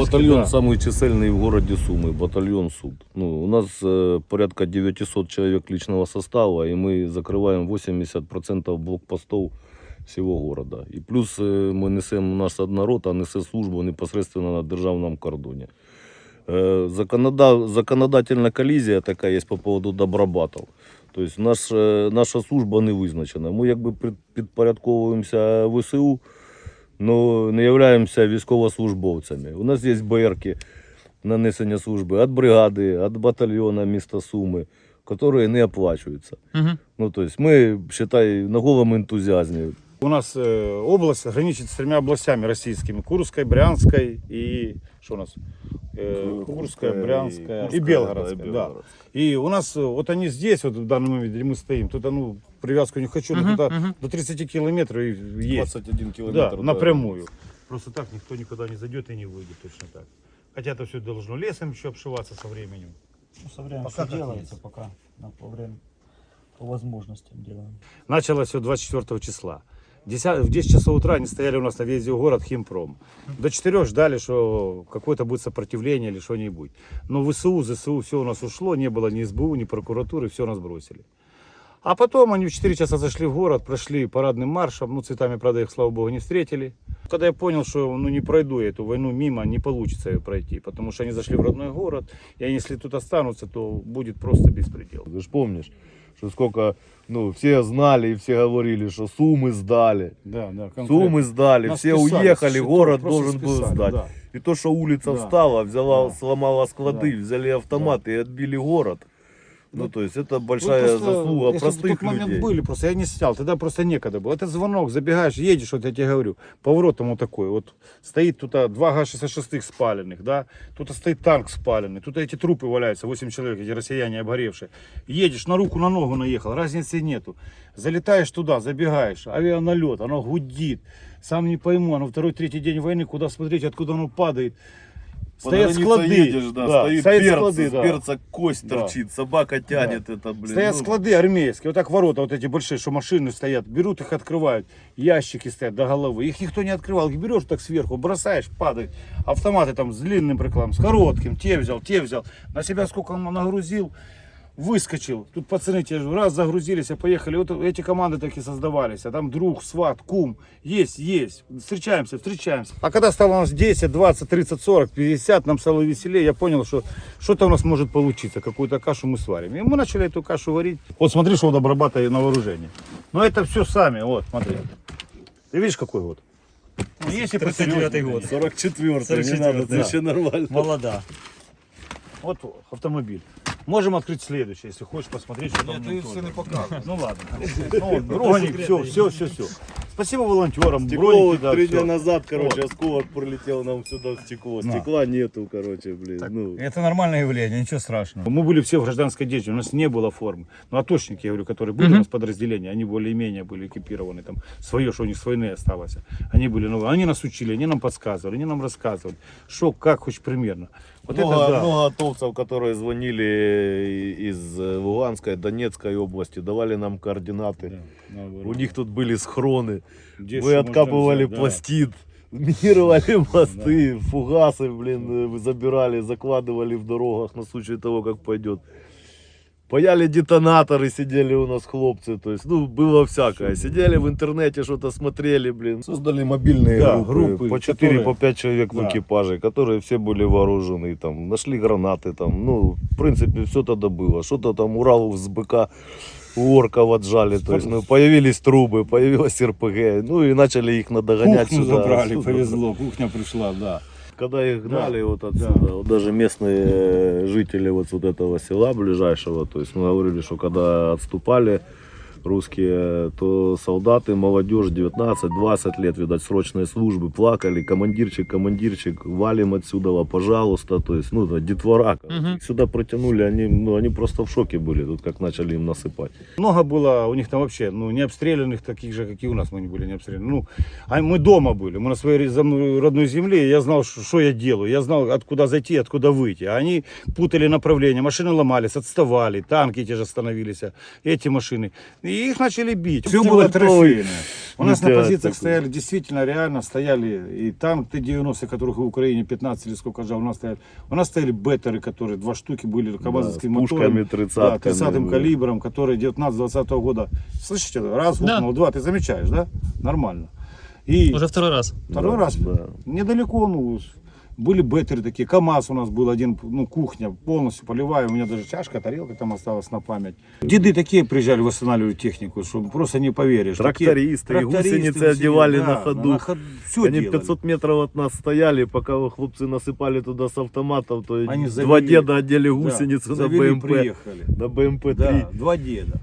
батальон да. самый чисельный в городе Сумы, батальон Суд. Ну, у нас э, порядка 900 человек личного состава, и мы закрываем 80% блокпостов всего города. И плюс э, мы несем, наш одна рота несе службу непосредственно на державном кордоне. Э, законода- законодательная коллизия такая есть по поводу добробатов. Тобто наш, е, наша служба не визначена. Ми якби під- підпорядковуємося ВСУ, але не являємося військовослужбовцями. У нас є БРки на несення служби від бригади, від батальйону міста Суми, які не оплачуються. Мгм. Ну, тобто ми, считай, на голому ентузіазмі. у нас э, область граничит с тремя областями российскими. Курской, Брянской и... Что у нас? Э, Курская, Брянская и, Белгородская. да. И у нас, э, вот они здесь, вот в данный момент, где мы стоим, тут, ну, привязку не хочу, но мгм. до 30 километров и есть. 21 Да, напрямую. Просто так никто никуда не зайдет и не выйдет точно так. Хотя это все должно лесом еще обшиваться со временем. Ну, со временем Пока все как делается, есть. пока. Да, по время, по возможностям делаем. Началось все 24 числа. Деся- В 10 часов утра они стояли у нас на въезде в город Химпром. До 4 ждали, что какое-то будет сопротивление или что-нибудь. Но ВСУ, ЗСУ, все у нас ушло, не было ни СБУ, ни прокуратуры, все нас бросили. А потом они в 4 часа зашли в город, прошли парадным маршем, ну цветами, правда, их, слава богу, не встретили. Когда я понял, что ну, не пройду я эту войну мимо, не получится ее пройти, потому что они зашли в родной город, и если тут останутся, то будет просто беспредел. Ты же помнишь, что сколько, ну, все знали и все говорили, что Сумы сдали. Да, да, Сумы сдали, Нас все списали, уехали, счетов город должен был списали, сдать. да. И то, что улица Да. встала, взяла, Да. сломала склады, Да. взяли автоматы и отбили город. Ну, Ну, то есть это большая просто, заслуга если простых тот момент людей. были, просто я не снял, тогда просто некогда было. Это звонок, забегаешь, едешь, вот я тебе говорю, поворотом вот такой, вот стоит тут а, два Га-66 спаленных, да, тут стоит танк спаленный, тут эти трупы валяются, 8 человек, эти россияне обгоревшие. Едешь, на руку, на ногу наехал, разницы нету. Залетаешь туда, забегаешь, авианалет, оно гудит, сам не пойму, оно второй, третий день войны, куда смотреть, откуда оно падает. Стоят склады, едешь, да, стоит стоят перц, склады, да. перца кость Да. торчит, собака тянет это, блин. Стоят ну, склады армейские, вот так ворота вот эти большие, что машины стоят, берут их, открывают, ящики стоят до головы, их никто не открывал, их берешь так сверху, бросаешь, падает, автоматы там с длинным прикладом, с коротким, те взял, те взял, на себя сколько он нагрузил, выскочил, тут пацаны те же раз загрузились, а поехали, вот эти команды такие создавались, а там друг, сват, кум, есть, есть, встречаемся, встречаемся. А когда стало у нас 10, 20, 30, 40, 50, нам стало веселее, я понял, что что-то у нас может получиться, какую-то кашу мы сварим. И мы начали эту кашу варить. Вот смотри, что у Добробата на вооружении. Но это все сами, вот, смотри. Ты видишь, какой год? Ну, Если 39-й год. 44 не 44, надо, да. еще нормально. Молода. Вот автомобиль. Можем открыть следующий, если хочешь посмотреть, что там. Ти все не показуєш. Ну ладно. Ну, все, все, все, все. Спасибо волонтерам, Стекло броники, вот да, три всё. дня назад, короче, Вот. осколок прилетел нам сюда в стекло. Да. Стекла нету, короче, блин. Ну, Это нормальное явление, ничего страшного. Мы были все в гражданской одежде, у нас не было формы. Ну, аточники, я говорю, которые были у нас подразделения, они более-менее были экипированы, там, свое, что у них с войны осталось. Они были, ну, они нас учили, они нам подсказывали, они нам рассказывали, что, как, хоть примерно. Вот много, это да. много атовцев, которые звонили из э, Луганской, Донецкой области, давали нам координаты. У них тут были схроны. Где можно откапывали взять, да. пластид, минировали мосты, фугасы, блин, забирали, закладывали в дорогах на случай того, как пойдет. Паяли детонаторы, сидели у нас хлопцы, то есть, ну, было всякое. Сидели в интернете, что-то смотрели, блин. Создали мобильные Да, группы, группы, по 4, которые- по 5 человек в Да. экипаже, которые все были вооружены, там, нашли гранаты, там, ну, в принципе, все тогда было. Что-то там Урал с БК у орков отжали, то есть, ну, появились трубы, появилась РПГ, ну, и начали их надогонять Кухню сюда. забрали, сюда. повезло, кухня пришла, да. Когда их гнали Да, вот отсюда, вот даже местные э, жители вот вот этого села ближайшего, то есть мы говорили, что когда отступали русские, то солдаты, молодежь 19-20 лет, видать, срочной службы, плакали, командирчик, командирчик, валим отсюда, пожалуйста, то есть, ну, да, детвора. Их Сюда протянули, они, ну, они просто в шоке были, тут как начали им насыпать. Много было у них там вообще, ну, не обстрелянных таких же, как и у нас, мы не были не обстреляны. Ну, а мы дома были, мы на своей родной земле, я знал, что что я делаю, я знал, откуда зайти, откуда выйти. А они путали направление, машины ломались, отставали, танки те же остановились, а эти машины. И И их начали бить. Все было трофейное. У нас на Летят позициях такие. стояли, действительно, реально стояли и танк Т-90, которых в Украине 15 или сколько же у нас стояли. У нас стояли беттеры, которые два штуки были, камазовскими с пушками моторами. 30 Да, 30 да. калибром, которые 19-20 года. Слышите, раз Да. гукнул, два, ты замечаешь, да? Нормально. И Уже второй раз. второй Да, раз да. недалеко, ну, были беттеры такие, КАМАЗ у нас был один, ну, кухня полностью полевая, у меня даже чашка, тарелка там осталась на память. Деды такие приезжали восстанавливать технику, что просто не поверишь. Такие Трактористы, и гусеницы одевали да, на ходу. все Они 500 метров от нас стояли, пока хлопцы насыпали туда с автоматов, то Они два завели. деда одели гусеницу на БМП, приехали. на БМП-3. Да, два деда.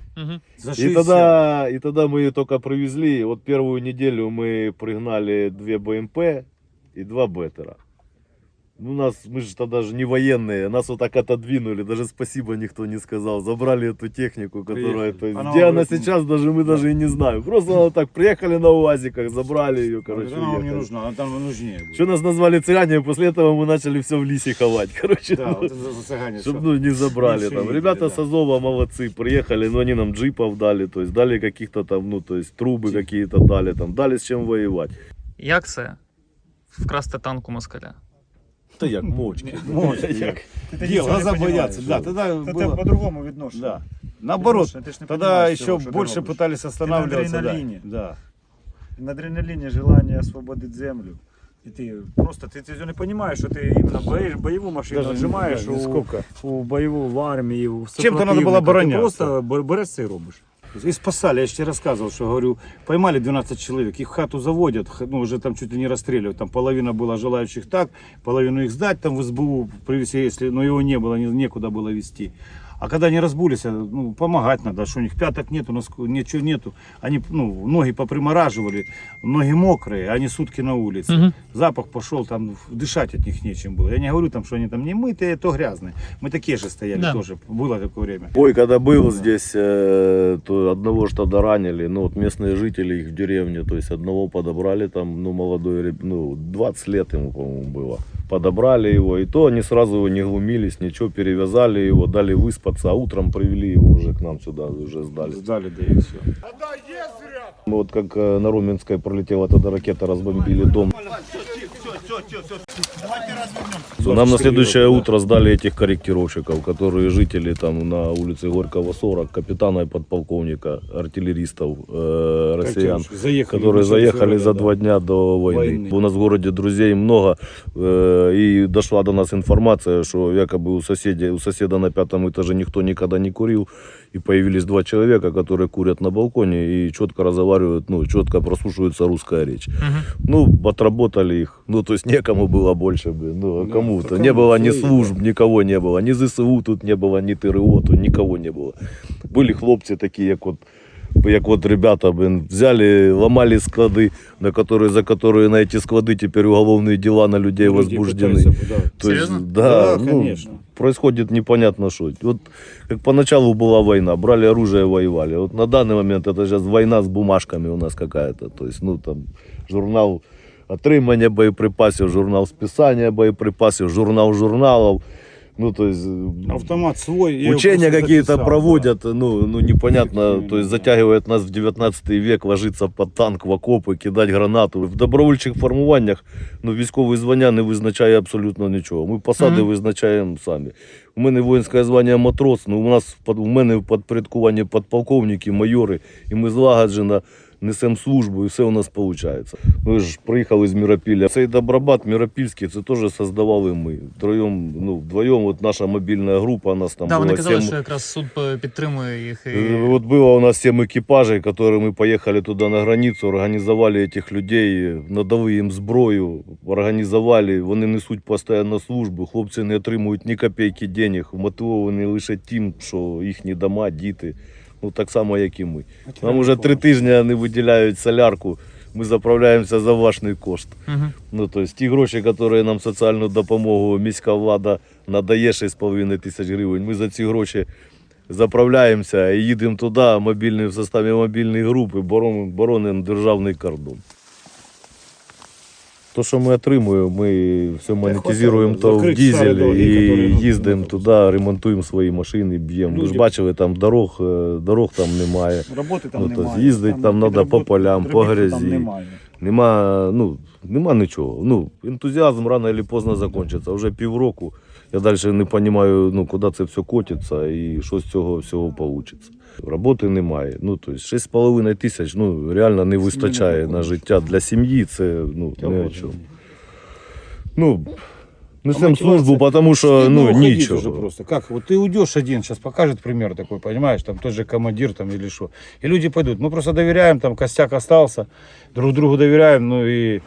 За И 60. тогда, и тогда мы ее только привезли. Вот первую неделю мы пригнали две БМП и два Беттера. Ну, нас, мы же тогда же не военные, нас вот так отодвинули, даже спасибо никто не сказал. Забрали эту технику, которая, Приехали. то есть, Она где она говорит, сейчас, даже мы даже и не знаем. Просто она так, приехали на УАЗиках, забрали ее, короче, Она вам не уехали. нужна, она там нужнее. будет. Что нас назвали цыгане, после этого мы начали все в лисе ховать, короче. Да, ну. вот это за цыгане. Чтобы всё. ну, не забрали Меньше там. видели, Ребята да. с Азова молодцы, приехали, но они нам джипов дали, то есть дали каких-то там, ну, то есть трубы какие-то дали, там, дали с чем воевать. Як це вкрасти танк у москаля? Та як мочки. Мочки. Як? Дел, глаза боятся. Да, тогда Та было... ти по-другому відношення. Да. Наоборот, Ты ж не тогда понимаешь еще всего, что ты больше робишь. пытались останавливаться. да. адреналине. Да. На адреналине желание освободить землю. І ти просто ти, ти не розумієш, що ти іменно боїш, бойову машину Даже отжимаєш да, у, сколько. у бойову в армії, у Чим-то надо було супротивника. обороняться. Ти просто бер- береш це і робиш. И спасали, я же тебе рассказывал, что говорю, поймали 12 человек, их в хату заводят, ну уже там чуть ли не расстреливают, там половина была желающих так, половину их сдать там в СБУ привезли, если, но его не было, не- некуда было везти. А когда они разбулись, а, ну, помогать надо, что у них пяток нету, носку- ничего нету. Они, ну, ноги попримораживали, ноги мокрые, они сутки на улице. Мгм. Запах пошел, там дышать от них нечем было. Я не говорю там, что они там не мытые, то грязные. Мы такие же стояли Да. тоже, было такое время. Ой, когда был здесь, э, то одного ж тогда ранили, ну вот местные жители их в деревне, то есть одного подобрали там, ну молодой, ну 20 лет ему, по-моему, было. Подобрали его, и то они сразу его не глумились, ничего, перевязали его, дали выспаться, а утром привели его уже к нам сюда, уже сдали. Сдали, да и все. Вот как э, на Руменской пролетела тогда ракета, разбомбили дом. Нам на следующее утро сдали этих корректировщиков, которые жители там на улице Горького 40, капитана и подполковника, артиллеристов э, россиян, заехали, которые заехали за да. два дня до войны. Войны. У нас в городе друзей много, э, и дошла до нас информация, что якобы у соседей, у соседа на пятом этаже никто никогда не курил, и появились два человека, которые курят на балконе и четко разговаривают, ну, четко прослушивается русская речь. Мгм. Ну, отработали их. Ну, то есть некому было больше, блин. Ну, а Да, кому-то. Не было ни служб, никого не было. Ни ЗСУ тут не было, ни ТРО тут никого не было. Были хлопцы такие, как вот як от ребята блин, взяли, ломали склады, на которые, за которые на эти склады теперь уголовные дела на людей возбуждены. пытаются, да. То есть, да, Да, ну, конечно. происходит непонятно что. Вот как поначалу была война, брали оружие, воевали. Вот на данный момент это сейчас война с бумажками у нас какая-то. То есть, ну там журнал отримання боєприпасів, журнал списання боєприпасів, журнал журналов. Ну, то есть, Автомат свой. Учения какие-то записал, проводят, ну, ну непонятно, то есть да. затягивают нас в 19 век, ложиться под танк в окопи, кидати гранату. В добровольчих формуваннях ну, військове звання не визначає абсолютно нічого. Ми посади Мгм. визначаємо самі. У мене воїнське звання матрос, ну у нас в у мене в підпорядкуванні подполковники, майори, і ми злагоджено несемо службу, і все у нас виходить. Ми ж приїхали з Міропілля. Цей добробат Міропільський, це теж создавали ми. Втроєм, ну, вдвоєм, от наша мобільна група, нас там Да, вони було казали, сім- що якраз суд е, підтримує їх. І... Э, Вот было у нас 7 экипажей, которые мы поехали туда на границу, организовали этих людей, надали їм зброю, організували, вони несуть постійно службу, хлопці не отримують ні копійки денег, мотивовані лише тим, що їхні дома, діти, ну так само, як і ми. Нам вже три тижні не виділяють солярку, ми заправляємося за власний кошт. Угу. Ну, тобто ті гроші, які нам соціальну допомогу міська влада надає 6,5 тисяч гривень, ми за ці гроші заправляємося і їдемо туди, мобільний, в составі мобільної групи, боронимо, боронимо державний кордон. То, що ми отримуємо, ми все монетизуємо то в дізель і їздимо туди, ремонтуємо свої машини, б'ємо. Ви ж бачили, там дорог, е, дорог там немає. Роботи там Ну, немає. з'їздить там треба по полям, по грязі. Нема, ну, нема нічого. Ну, ентузіазм рано чи поздно закінчиться. Вже півроку. Я далі не розумію, ну, куди це все котиться і що з цього всього вийде. Роботи немає. Ну, тобто 6,5 тисяч ну, реально не вистачає на життя. Для сім'ї це ну, не о чому. Ну, несем службу, тому що Стыдно ну, уходить нічого. уже просто. Как? Вот ты уйдешь один, сейчас покажет пример такой, понимаешь, там тот же командир там или что. И люди пойдут. Мы просто доверяем, там костяк остался, друг другу доверяем, ну и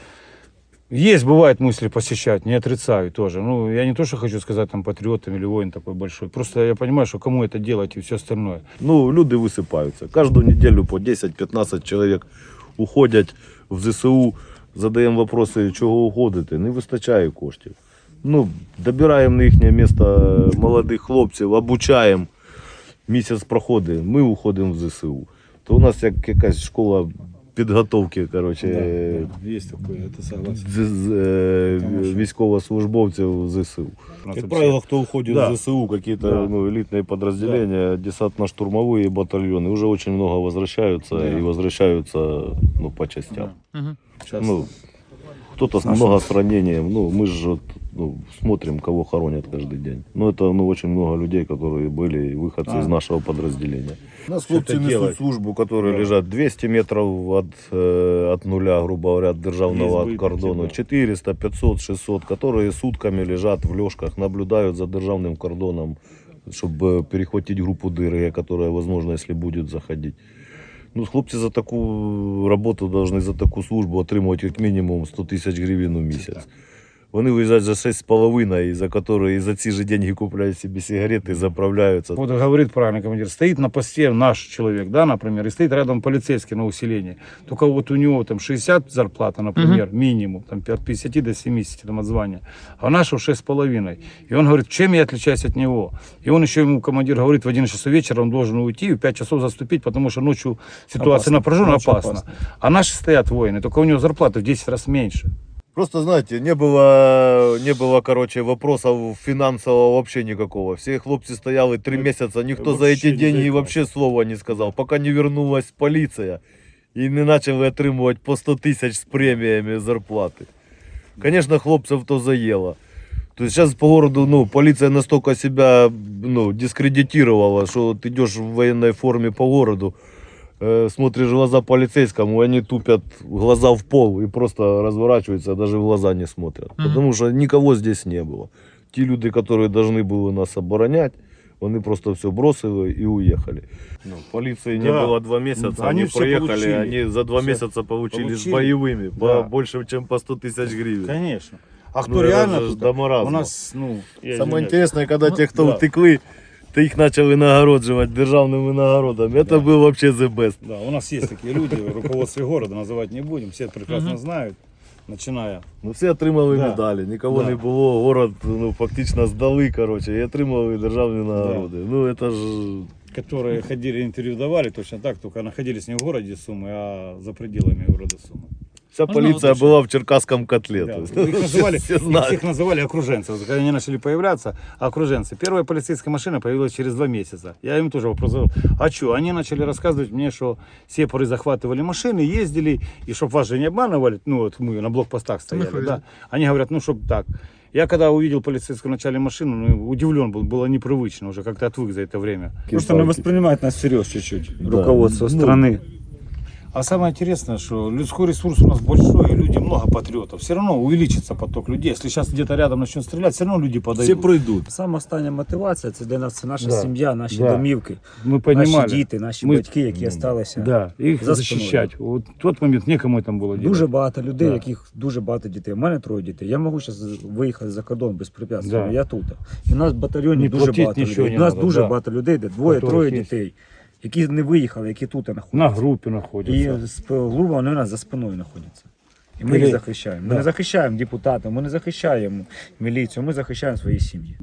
есть, бывает мысли посещать, не отрицаю тоже. Ну, я не то, что хочу сказать, там, патриот там, или воин такой большой. Просто я понимаю, что кому это делать и все остальное. Ну, люди висипаються. Кожну неділю по 10-15 чоловік уходять в ЗСУ, задаємо вопроси, чого уходити. Не вистачає коштів. Ну, добираємо на їхнє місце молодих хлопців, обучаємо. Місяць проходить, ми уходимо в ЗСУ. То у нас як якась школа підготовки, коротше, е, есть такое, это согласен. з- з- е, військовослужбовців ЗСУ. Как правило, кто уходит Да. в ЗСУ, какие-то Да. ну, элитные подразделения, десантно-штурмовые батальоны, уже очень много возвращаются Да. и возвращаются ну, по частям. Мгм. Сейчас. Ну, кто-то с много с ранением. Ну, мы же ну, смотрим, кого хоронят каждый день. Ну, это ну, очень много людей, которые были выходцы А. из нашего подразделения. У нас хлопцы несут делать? службу, которые Да. лежат 200 метров от, э, от нуля, грубо говоря, от державного от да. 400, 500, 600, которые сутками лежат в лёжках, наблюдают за державным кордоном, чтобы перехватить группу ДРГ, которая, возможно, если будет заходить. Ну, хлопці за таку роботу повинні за таку службу отримувати як мінімум 100 тисяч гривень у місяць. Вони виїжджають за 6,5, і за которые за ці ж деньги купляють собі сигарети, заправляються. Вот говорит правильно командир, стоит на посте наш человек, да, например, и стоит рядом полицейский на усилении. Только вот у него там 60 зарплата, например, минимум, там от 50 до 70 там от звания, а нашего 6,5. И он говорит, чем я отличаюсь от него? И он еще ему, командир, говорит, в 11 часов вечера он должен уйти и в 5 часов заступить, потому что ночью ситуация Опасно, напряженная, ночью опасна. опасно. А наши стоят воины, только у него зарплата в 10 раз меньше. Просто, знаете, не было, не было, короче, вопросов финансового вообще никакого. Все хлопцы стояли три месяца, никто за эти деньги вообще слова не сказал, пока не вернулась полиция и не начали отримувати по 100 тысяч с премиями зарплаты. Конечно, хлопцев то заело. То есть сейчас по городу, ну, полиция настолько себя, ну, дискредитировала, что ты идешь в военной форме по городу, э, смотришь в глаза полицейскому, и они тупят глаза в пол и просто разворачиваются, даже в глаза не смотрят. Мгм. Потому что никого здесь не было. Те люди, которые должны были нас оборонять, они просто все бросили и уехали. Ну, полиции не Да. было два месяца, они, они приехали, получили. они за два Всё месяца получили, с получили. боевыми, по- Да. больше, чем по 100 тысяч гривен. Конечно. А кто Ну, это реально же тут? до маразма. У нас, ну, я Самое извиняюсь. интересное, когда Ну, те, кто да. утекли, то их начали нагородживать державными нагородами. Это Да. был вообще the best. Да, у нас есть такие люди, в руководстве города, называть не будем, все прекрасно Мгм. знают, начиная. Ну, всі отримали Да. медалі, нікого Да. не було. Город ну, фактично здали, коротше, і отримали державні нагороди. Ну, це ж которые ходили, интервью давали, точно так, только находились не в городе Сумы, а за пределами города Сумы. вся Можна поліція уточнити? була в Черкаському котлі. Да, Тобто, Их называли, всі их знають. всех называли окруженцы. Вот когда они начали появляться, окруженцы. Первая полицейская машина появилась через два месяца. Я им тоже вопрос задал. А что? Они начали рассказывать мне, что сепары захватывали машины, ездили, и чтобы вас же не обманывали, ну вот мы на блокпостах стояли, Выходит. да. Они говорят, ну чтобы так. Я когда увидел полицейскую в начале машину, ну, удивлен был, было непривычно уже, как-то отвык за это время. Просто не воспринимает нас всерьез чуть-чуть. Да. Руководство Ну, страны. А самое интересное, что людской ресурс у нас большой, и люди много патриотов. Все равно увеличится поток людей. Если сейчас где-то рядом начнут стрелять, все равно люди подойдут. прийдуть. Сама остання мотивація це для нас це наша Да. сім'я, наші Да. домівки, Мы понимали. наші діти, наші Ми- батьки, які Ну, залишилися. Да, их За защищать. Вот в тот момент некому там было делать. Дуже багато людей, Да. яких дуже багато дітей. У мене троє дітей. Я можу зараз виїхати за кордон безпрепятственно. Да. Я тут. І у нас в батальйоні Не дуже платить багато нічого людей. не У нас надо, дуже да. багато людей, де двоє-троє Которых є. дітей, які не виїхали, які тут знаходяться. На групі знаходяться. І грубо вони у нас за спиною знаходяться. І ми Или- їх захищаємо. Ми не захищаємо депутатів, ми не захищаємо міліцію, ми захищаємо свої сім'ї.